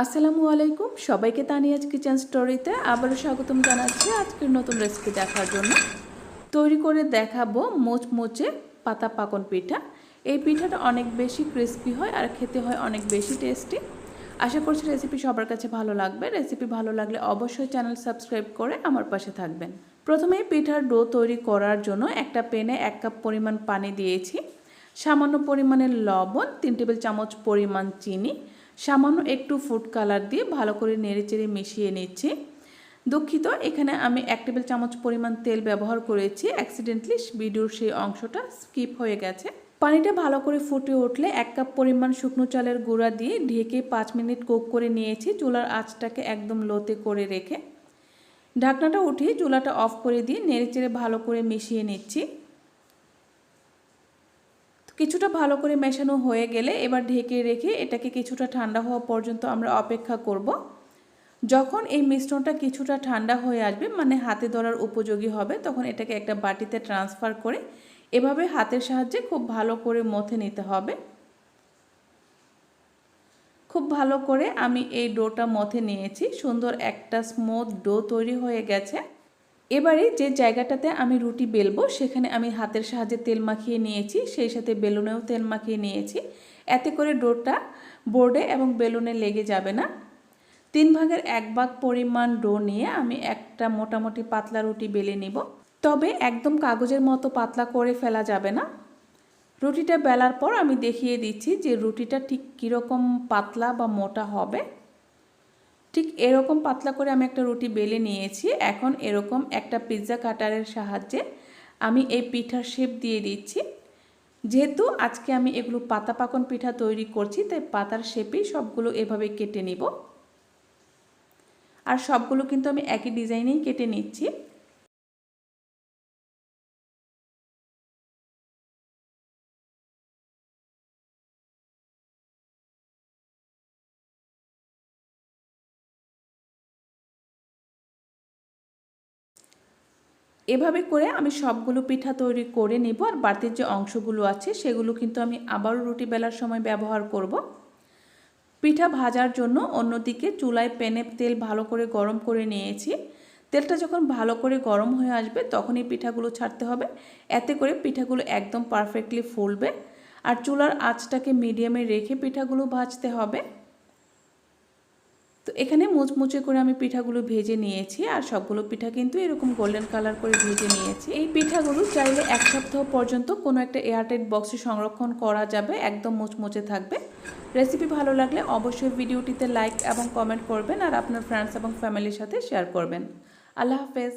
আসসালামু আলাইকুম। সবাইকে তানিয়াজ কিচেন স্টোরিতে আবারও স্বাগতম জানাচ্ছি আজকের নতুন রেসিপি দেখার জন্য। তৈরি করে দেখাবো মোচমোচে পাতা পাকন পিঠা। এই পিঠাটা অনেক বেশি ক্রিস্পি হয় আর খেতে হয় অনেক বেশি টেস্টি আশা করছি রেসিপি সবার কাছে ভালো লাগবে। রেসিপি ভালো লাগলে অবশ্যই চ্যানেল সাবস্ক্রাইব করে আমার পাশে থাকবেন। প্রথমে পিঠার ডো তৈরি করার জন্য একটা পেনে এক কাপ পরিমাণ পানি দিয়েছি। সামান্য পরিমাণের লবণ, তিন টেবিল চামচ পরিমাণ চিনি সামান্য একটু ফুড কালার দিয়ে ভালো করে নেড়েচেড়ে মিশিয়ে নিচ্ছি। দুঃখিত, এখানে আমি এক টেবিল চামচ পরিমাণ তেল ব্যবহার করেছি। অ্যাক্সিডেন্টলি ভিডিওর সেই অংশটা স্কিপ হয়ে গেছে। পানিটা ভালো করে ফুটে উঠলে এক কাপ পরিমাণ শুকনো চালের গুঁড়া দিয়ে ঢেকে পাঁচ মিনিট কুক করে নিয়েছি চুলার আঁচটাকে একদম লোতে করে রেখে। ঢাকনাটা উঠিয়ে চুলাটা অফ করে দিয়ে নেড়েচেড়ে ভালো করে মিশিয়ে নিচ্ছি। কিছুটা ভালো করে মেশানো হয়ে গেলে এবার ঢেকে রেখে এটাকে কিছুটা ঠান্ডা হওয়া পর্যন্ত আমরা অপেক্ষা করব। যখন এই মিশ্রণটা কিছুটা ঠান্ডা হয়ে আসবে মানে হাতে ধরার উপযোগী হবে, তখন এটাকে একটা বাটিতে ট্রান্সফার করে এভাবে হাতের সাহায্যে খুব ভালো করে মথে নিতে হবে। খুব ভালো করে আমি এই ডোটা মথে নিয়েছি। সুন্দর একটা স্মুথ ডো তৈরি হয়ে গেছে। এবারে যে জায়গাটাতে আমি রুটি বেলবো, সেখানে আমি হাতের সাহায্যে তেল মাখিয়ে নিয়েছি, সেই সাথে বেলুনেও তেল মাখিয়ে নিয়েছি। এতে করে ডোটা বোর্ডে এবং বেলুনে লেগে যাবে না। তিন ভাগের এক ভাগ পরিমাণ ডো নিয়ে আমি একটা মোটামুটি পাতলা রুটি বেলে নিব। তবে একদম কাগজের মতো পাতলা করে ফেলা যাবে না। রুটিটা বেলার পর আমি দেখিয়ে দিচ্ছি যে রুটিটা ঠিক কীরকম পাতলা বা মোটা হবে। ঠিক এরকম পাতলা করে আমি একটা রুটি বেলে নিয়েছি। এখন এরকম একটা পিৎজা কাটারের সাহায্যে আমি এই পিঠার শেপ দিয়ে দিচ্ছি। যেহেতু আজকে আমি এগুলো পাতা পাকন পিঠা তৈরি করছি, তাই পাতার শেপেই সবগুলো এভাবে কেটে নিব। আর সবগুলো কিন্তু আমি একই ডিজাইনেই কেটে নিচ্ছি। এভাবে করে আমি সবগুলো পিঠা তৈরি করে নেব আর বাড়তির যে অংশগুলো আছে সেগুলো কিন্তু আমি আবারও রুটি বেলার সময় ব্যবহার করব। পিঠা ভাজার জন্য অন্যদিকে চুলায় প্যানে তেল ভালো করে গরম করে নিয়েছি। তেলটা যখন ভালো করে গরম হয়ে আসবে তখনই পিঠাগুলো ছাড়তে হবে। এতে করে পিঠাগুলো একদম পারফেক্টলি ফুলবে। আর চুলার আঁচটাকে মিডিয়ামে রেখে পিঠাগুলো ভাজতে হবে। তো এখানে মুচমুচে করে আমি পিঠাগুলো ভেজে নিয়েছি, আর সবগুলো পিঠা কিন্তু এরকম গোল্ডেন কালার করে ভেজে নিয়েছি। এই পিঠাগুলো চাইলে এক সপ্তাহ পর্যন্ত কোনো একটা এয়ারটাইট বক্সে সংরক্ষণ করা যাবে, একদম মুচমুচে থাকবে। রেসিপি ভালো লাগলে অবশ্যই ভিডিওটিতে লাইক এবং কমেন্ট করবেন, আর আপনার ফ্রেন্ডস এবং ফ্যামিলির সাথে শেয়ার করবেন। আল্লাহ হাফেজ।